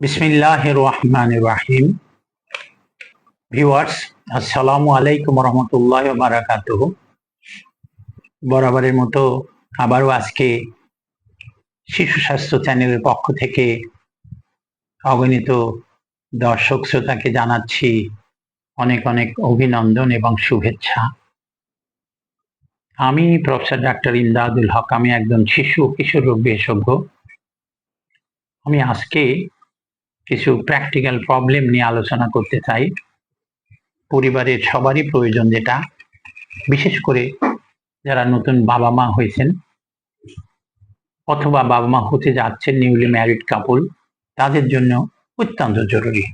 বিসমিল্লাহ রহমান রাহিম ভিউয়ার্স, আসসালামু আলাইকুম রহমতুল্লাহ বারাকাত বরাবরের মতো আবারও আজকে শিশু স্বাস্থ্য চ্যানেলের পক্ষ থেকে অগণিত দর্শক শ্রোতাকে জানাচ্ছি অনেক অনেক অভিনন্দন এবং শুভেচ্ছা। আমি প্রফেসর ডাক্তার ইমদাদুল হক, আমি একজন শিশু কিশোর রোগ বিশেষজ্ঞ। আমি আজকে কিছু প্র্যাকটিক্যাল প্রবলেম নিয়ে আলোচনা করতে চাই। পরিবারের সবারই প্রয়োজন যেটা। বিশেষ করে যারা নতুন বাবা মা হয়েছেন অথবা বাবা মা হতে যাচ্ছেন নিউলি ম্যারিড কাপল তাদের জন্য অত্যন্ত জরুরি।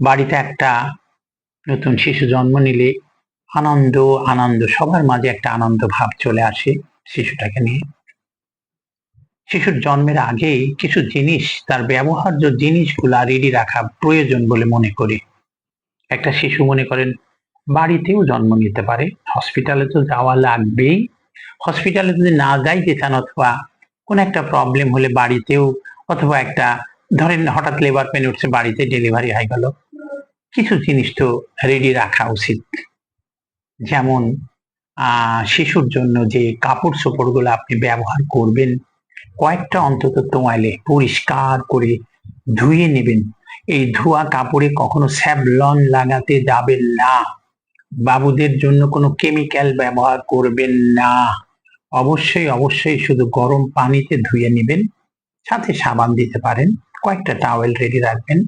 বাড়িতে একটা নতুন শিশু জন্ম নিলে আনন্দ আনন্দ, সবার মাঝে একটা আনন্দ ভাব চলে আসে শিশুটাকে নিয়ে। শিশুর জন্মের আগেই কিছু জিনিস, তার ব্যবহার্য জিনিসগুলা রেডি রাখা প্রয়োজন বলে মনে করি। একটা শিশু মনে করেন, বাড়িতেও জন্ম নিতে পারে হসপিটালে তো যাওয়া লাগবেই। হসপিটালে যদি না যাইতে চান অথবা কোনো একটা প্রবলেম হলে বাড়িতেও অথবা একটা, ধরেন হঠাৎ লেবার পেন উঠছে, বাড়িতে ডেলিভারি হয়ে গেল। কিছু জিনিস তো রেডি রাখা উচিত। যেমন শিশুর জন্য যে কাপড় চোপড়গুলো আপনি ব্যবহার করবেন কয়েকটা অন্তত তোয়ালে পরিষ্কার করে ধুয়ে নেবেন। এই ধোয়া কাপড়ে কখনো স্যাবলন লাগাতে যাবেন না। বাবুদের জন্য কোনো কেমিক্যাল ব্যবহার করবেন না। অবশ্যই অবশ্যই শুধু গরম পানিতে ধুয়ে নেবেন, সাথে সাবান দিতে পারেন, কয়েকটা টাওয়েল রেডি রাখবেন।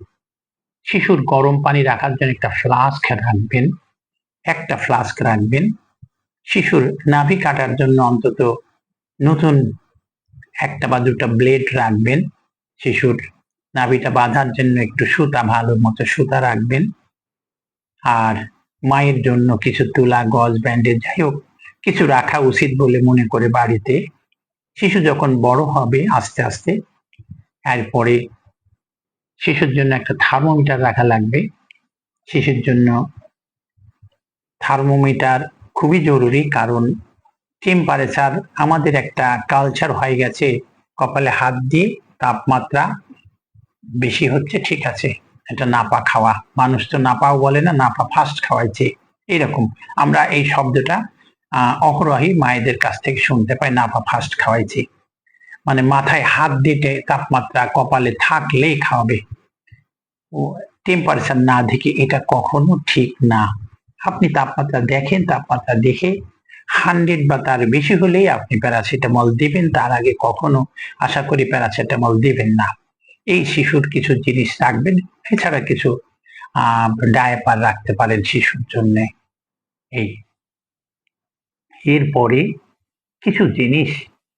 শিশুর গরম পানি রাখার জন্য একটা ফ্লাস্ক রাখবেন, একটা ফ্লাস্ক রাখবেন। শিশুর নাভি কাটার জন্য অন্তত নতুন একটা বা দুটা ব্লেড রাখবেন শিশুর। নাভিটা বাঁধার জন্য একটু সুতা, ভালো মতো সুতা রাখবেন। আর মায়ের জন্য কিছু তুলা, গজ, ব্যান্ডেজ, যাই হোক, কিছু রাখা উচিত বলে মনে করে বাড়িতে। শিশু যখন বড় হবে আস্তে আস্তে, এরপরে শিশুর জন্য একটা থার্মোমিটার রাখা লাগবে। শিশুর জন্য থার্মোমিটার খুবই জরুরি, কারণ টেম্পারেচার আমাদের একটা কালচার হয়ে গেছে। কপালে হাত দিয়ে তাপমাত্রা বেশি হচ্ছে, ঠিক আছে। এটা নাপা খাওয়া। মানুষ তো নাপাও বলে না, নাপা ফার্স্ট খাওয়াইছে। এরকম। আমরা এই শব্দটা অহরহই মায়েদের কাছ থেকে শুনতে পাই, নাপা ফার্স্ট খাওয়াইছে। মানে মাথায় হাত দিতে তাপমাত্রা কপালে থাকলেই খাওয়াবে। টেম্পারেচার না দেখে এটা কখনো ঠিক না। আপনি তাপমাত্রা দেখেন, তাপমাত্রা দেখে হান্ড্রেড বা তার বেশি হলেই আপনি প্যারাসিটামল দিবেন, তার আগে কখনো আশা করি প্যারাসিটামল দিবেন না। এই শিশুর কিছু জিনিস রাখবেন, এছাড়া কিছু ডায়াপার রাখতে পারেন শিশুর জন্য। এই। এরপরে কিছু জিনিস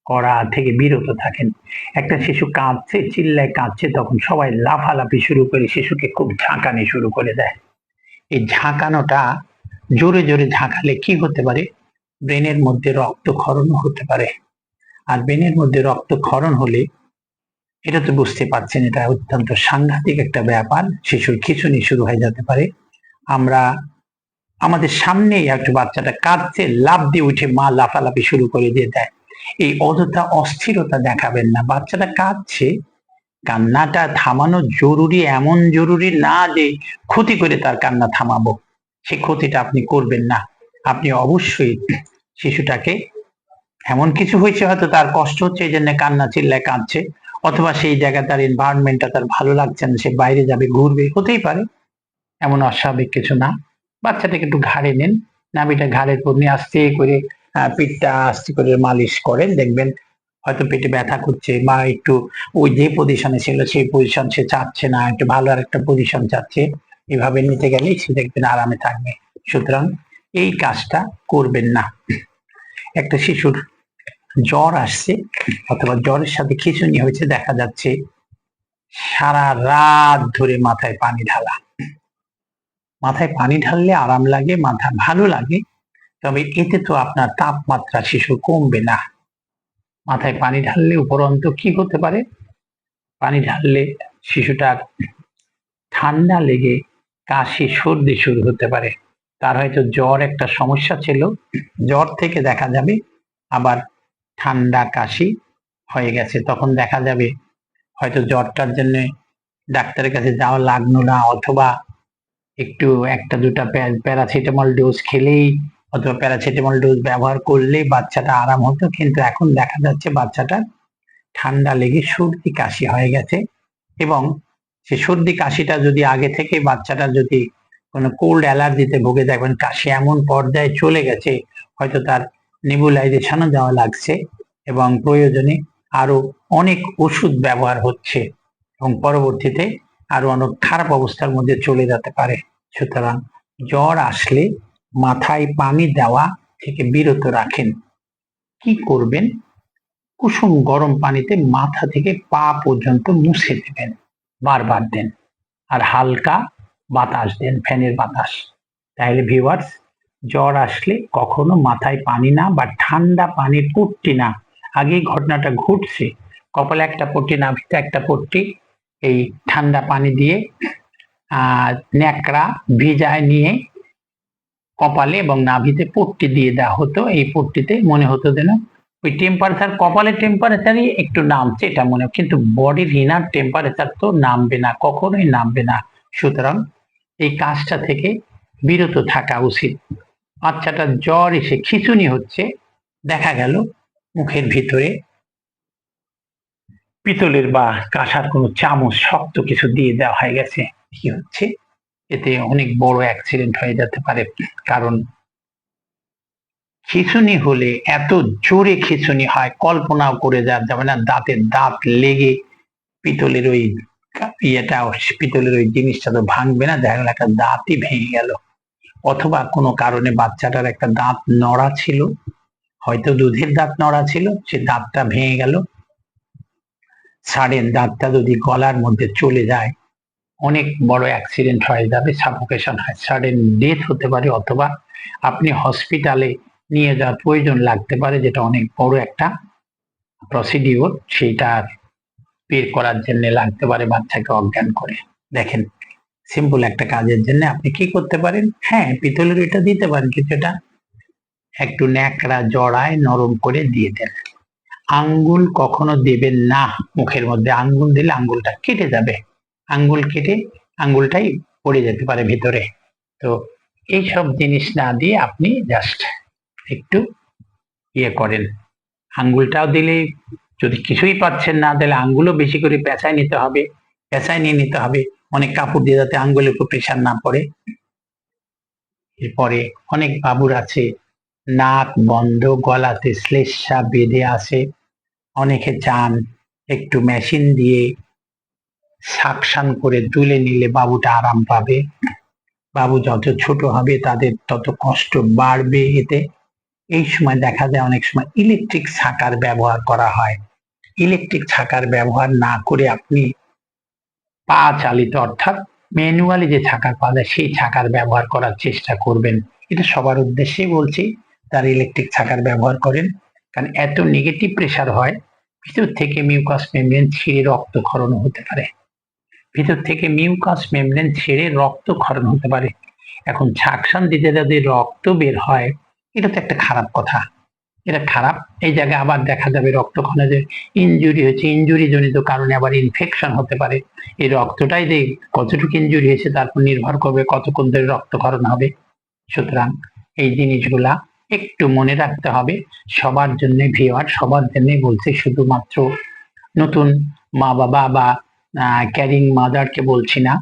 করা থেকে বিরত থাকেন। একটা শিশু কাঁদছে, চিল্লায় কাঁদছে, তখন সবাই লাফালাফি শুরু করে, শিশুকে খুব ঝাঁকানি শুরু করে দেয়। এই ঝাঁকানোটা জোরে জোরে ঝাঁকালে কি হতে পারে? ব্রেনের মধ্যে রক্তক্ষরণ হতে পারে। আর ব্রেনের মধ্যে রক্তক্ষরণ হলে, এটা তো বুঝতে পারছেন, এটা অত্যন্ত সাংঘাতিক একটা ব্যাপার। শিশুর খিচুনি শুরু হয়ে যেতে পারে। আমরা আমাদের সামনেই একটা বাচ্চাটা কাঁদছে লাভ দিয়ে উঠে মা লাফালাফি শুরু করে দিয়ে দেয়। এই অযথা অস্থিরতা দেখাবেন না। বাচ্চাটা কাঁদছে, কান্নাটা থামানো জরুরি, এমন জরুরি না যে ক্ষতি করে তার কান্না থামাবো। সে ক্ষতিটা আপনি করবেন না। আপনি অবশ্যই শিশুটাকে। এমন কিছু হয়েছে হয়তো তার কষ্ট হচ্ছে, এই জন্য কান্না চিল্লায় কাঁদছে, অথবা সেই জায়গা তার এনভায়রনমেন্টটা তার ভালো লাগছে না, সে বাইরে যাবে, ঘুরবে, হতেই পারে। এমন অস্বাভাবিক কিছু না। বাচ্চাটাকে একটু ঘাড়ে নেন। নাবিটা ঘাড়ের উপর নিয়ে আস্তে করে পিঠটা আস্তে করে মালিশ করেন। দেখবেন হয়তো পেটে ব্যথা করছে বা একটু ওই যে পজিশনে ছিল, সেই পজিশন সে চাচ্ছে না, একটু ভালো আর একটা পজিশন চাচ্ছে। এভাবে নিতে গেলেই সে দেখবেন আরামে থাকবে। সুতরাং এই কাজটা করবেন না। একটা শিশুর জ্বর আসছে অথবা জ্বরের সাথে খিচুনি হয়েছে, দেখা যাচ্ছে সারা রাত ধরে মাথায় পানি ঢালা। মাথায় পানি ঢাললে আরাম লাগে, মাথা ভালো লাগে, তবে এতে তো আপনার তাপমাত্রা শিশু কমবে না। মাথায় পানি ঢাললে উপরন্ত কি হতে পারে? পানি ঢাললে শিশুটার ঠান্ডা লেগে কাশি, সর্দি শুরু হতে পারে। তার হয়তো জ্বর একটা সমস্যা ছিল। জ্বর থেকে দেখা যাবে আবার ঠান্ডা কাশি হয়ে গেছে। তখন দেখা যাবে হয়তো জ্বরটার জন্য ডাক্তারের কাছে যাওয়া লাগল না অথবা একটু একটা দুটা প্যা- প্যারাসিটামল ডোজ খেলেই অথবা প্যারাসিটামল ডোজ ব্যবহার করলেই বাচ্চাটা আরাম হতো। কিন্তু এখন দেখা যাচ্ছে বাচ্চাটা ঠান্ডা লেগে সর্দি কাশি হয়ে গেছে এবং সে সর্দি কাশিটা যদি আগে থেকে বাচ্চাটা যদি কোনো কোল্ড অ্যালার্জিতে ভুগে দেখবেন কাশি এমন পর্যায়ে চলে গেছে, হয়তো তার নেবুলাইজেশনও দেওয়া লাগছে এবং প্রয়োজনে আরও অনেক ওষুধ ব্যবহার হচ্ছে এবং পরবর্তীতে আরও অনেক খারাপ অবস্থার মধ্যে চলে যেতে পারে। সুতরাং জ্বর আসলে মাথায় পানি দেওয়া থেকে বিরত রাখেন। কি করবেন? কুসুম গরম পানিতে মাথা থেকে পা পর্যন্ত মুছে দেবেন, বারবার দেন। আর হালকা বাতাস দেন ফ্যানের বাতাস। তাহলে ভিউয়ার্স জ্বর আসলে কখনো মাথায় পানি না বা ঠান্ডা পানির পট্টি না। আগে ঘটনাটা ঘটছে। কপালে একটা পট্টি, নাভিতে একটা পট্টি, এই ঠান্ডা পানি দিয়ে ন্যাকড়া ভিজায় নিয়ে কপালে এবং নাভিতে পট্টি দিয়ে দেওয়া হতো। এই পট্টিতে মনে হতো যেন ওই টেম্পারেচার কপালের টেম্পারেচারই একটু নামছে, এটা মনে। কিন্তু বডির ইনার টেম্পারেচার তো নামবে না, কখনোই নামবে না। সুতরাং এই কাজটা থেকে বিরত থাকা উচিত। বাচ্চাটার জ্বর এসে খিচুনি হচ্ছে, দেখা গেল মুখের ভিতরে পিতলের বা কাঁসার কোনো চামচ শক্ত কিছু দিয়ে দেওয়া হয়ে গেছে। কি হচ্ছে? এতে অনেক বড় অ্যাক্সিডেন্ট হয়ে যেতে পারে, কারণ খিঁচুনি হলে এত জোরে খিঁচুনি হয়, কল্পনাও করে যাওয়া যাবে না দাঁতের দাঁত লেগে পিতলের ওই ইয়েটা পিতলের ওই জিনিসটা তো ভাঙবে না। দেখা গেল একটা দাঁতই ভেঙে গেল। অথবা কোনো কারণে বাচ্চাটার একটা দাঁত নড়া ছিল। হয়তো দুধের দাঁত নড়া ছিল, সে দাঁতটা ভেঙে গেল। সাডেন দাঁতটা যদি গলার মধ্যে চলে যায়, অনেক বড় অ্যাক্সিডেন্ট হয়ে যাবে সাফোকেশন হয়। সাডেন ডেথ হতে পারে অথবা আপনি হসপিটালে নিয়ে যাওয়ার প্রয়োজন লাগতে পারে, যেটা অনেক বড় একটা প্রসিডিওর সেইটা বের করার জন্য লাগতে পারে বাচ্চাকে অজ্ঞান করে। দেখেন সিম্পল একটা কাজের জন্য আপনি কি করতে পারেন? হ্যাঁ পিতলের এটা দিতে পারেন, কিন্তু এটা একটু ন্যাকড়া জড়ায় নরম করে দিয়ে দেন। আঙ্গুল কখনো দেবেন না মুখের মধ্যে। আঙ্গুল দিলে আঙ্গুলটা কেটে যাবে। আঙ্গুল কেটে আঙ্গুলটাই পড়ে যেতে পারে ভিতরে। তো এইসব জিনিস না দিয়ে আপনি জাস্ট একটু ইয়ে করেন। আঙ্গুলটাও দিলে যদি কিছুই পাচ্ছেন না, তাহলে আঙ্গুলও বেশি করে পেঁচায় নিতে হবে, পেঁচায় নিয়ে নিতে হবে। অনেক কাপড় দিয়ে যাতে আঙ্গুলের উপর প্রেশার না পড়ে। এরপরে অনেক বাবুর আছে, নাক বন্ধ, গলাতে শ্লেষা বেঁধে আসে অনেকে চান একটু মেশিন দিয়ে সাকশান করে তুলে নিলে বাবুটা আরাম পাবে। বাবু যত ছোট হবে, তাদের তত কষ্ট বাড়বে এতে। এই সময় দেখা যায় অনেক সময় ইলেকট্রিক ছাকার ব্যবহার করা হয়। ইলেকট্রিক ছাকার ব্যবহার না করে আপনি পা চালিত অর্থাৎ ম্যানুয়ালি যে ছাকার পাওয়া যায়, সেই ছাকার ব্যবহার করার চেষ্টা করবেন। এটা সবার উদ্দেশ্যেই বলছি, তার ইলেকট্রিক ছাকার ব্যবহার করেন। কারণ এত নেগেটিভ প্রেশার হয়, ভিতর থেকে মিউকাস মেমব্রেন ছিঁড়ে রক্তক্ষরণ হতে পারে। ভিতর থেকে মিউকাস মেমব্রেন ছেড়ে রক্তক্ষরণ হতে পারে। এখন ছাকসান দিতে যদি রক্ত বের হয় এটা তো একটা খারাপ কথা। এটা খারাপ। এই জায়গায় আবার দেখা যাবে রক্তক্ষণে যে ইনজুরি হয়েছে। ইনজুরি জনিত কারণে আবার ইনফেকশন হতে পারে। এই রক্তটাই যে কতটুকু ইনজুরি হয়েছে, তার উপর নির্ভর করবে কতক্ষণ ধরে রক্তক্ষরণ হবে। সুতরাং এই জিনিসগুলা একটু মনে রাখতে হবে। সবার জন্য ভিওয়ার, সবার জন্য বলছি শুধুমাত্র নতুন মা বাবা বা ক্যারিং মাদারকে বলছি না।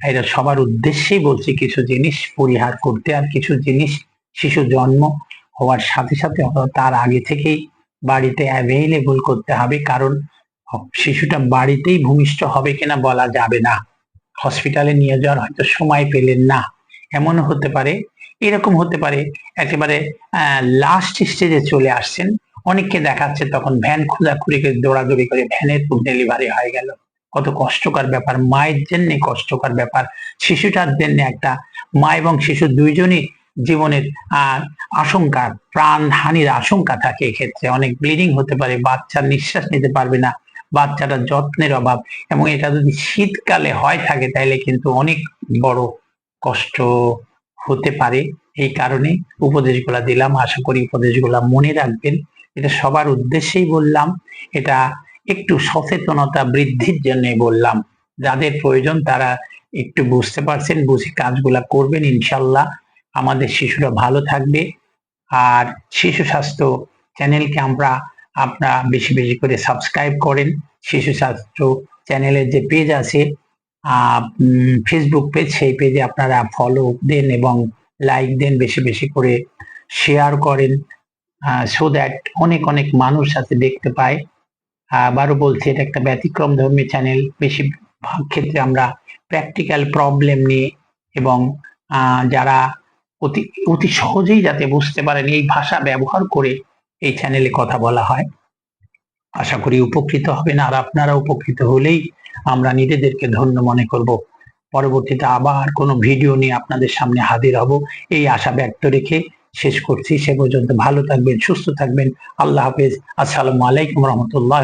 এটা সবার উদ্দেশ্যেই বলছি কিছু জিনিস পরিহার করতে আর কিছু জিনিস শিশু জন্ম হওয়ার সাথে সাথে তার আগে থেকেই বাড়িতে অ্যাভেইলেবল করতে হবে, কারণ শিশুটা বাড়িতেই ভূমিষ্ঠ হবে কিনা বলা যাবে না। হসপিটালে নিয়ে যাওয়ার হয়তো সময় পেলেন না। এমনও হতে পারে, এরকম হতে পারে, একেবারে লাস্ট স্টেজে চলে আসছেন। অনেককে দেখাচ্ছে তখন ভ্যান খোঁজাখুড়ি করে, দৌড়াদৌড়ি করে ভ্যানের ডেলিভারি হয়ে গেল। কত কষ্টকর ব্যাপার, মায়ের জন্য কষ্টকর ব্যাপার, শিশুটার জন্য একটা, মা এবং শিশু দুইজনই জীবনের আশঙ্কা প্রাণ হানির আশঙ্কা থাকে এক্ষেত্রে। অনেক ব্লিডিং হতে পারে বাচ্চার নিঃশ্বাস নিতে পারবে না, বাচ্চাটার যত্নের অভাব এবং এটা যদি শীতকালে হয় থাকে তাহলে কিন্তু অনেক বড় কষ্ট হতে পারে। এই কারণে উপদেশগুলা দিলাম। আশা করি উপদেশগুলা মনে রাখবেন। এটা সবার উদ্দেশ্যেই বললাম। এটা একটু সচেতনতা বৃদ্ধির জন্য বললাম। যাদের প্রয়োজন তারা একটু বুঝতে পারছেন, বুঝে কাজগুলা করবেন ইনশাল্লাহ। আমাদের শিশুরা ভালো থাকবে। আর শিশু স্বাস্থ্য চ্যানেলকে আমরা আপনারা বেশি বেশি করে সাবস্ক্রাইব করেন। শিশু স্বাস্থ্য চ্যানেলের যে পেজ আছে ফেসবুক পেজ, সেই পেজে আপনারা ফলো দেন এবং লাইক দেন, বেশি বেশি করে শেয়ার করেন সো দ্যাট অনেক অনেক মানুষ আছে দেখতে পায়। আবারও বলছি, এটা একটা ব্যতিক্রম ধর্মী চ্যানেল। বেশিরভাগ ক্ষেত্রে আমরা প্র্যাকটিক্যাল প্রবলেম নিয়ে এবং যারা অতি অতি সহজেই যাতে বুঝতে পারেন এই ভাষা ব্যবহার করে এই চ্যানেলে কথা বলা হয়। আশা করি উপকৃত হবেন আর আপনারা উপকৃত হলেই আমরা নিজেদেরকে ধন্য মনে করব। পরবর্তীতে আবার কোনো ভিডিও নিয়ে আপনাদের সামনে হাজির হব। এই আশা ব্যক্ত রেখে শেষ করছি। সে পর্যন্ত ভালো থাকবেন, সুস্থ থাকবেন। আল্লাহ হাফেজ। আসসালামু আলাইকুম রহমতুল্লাহ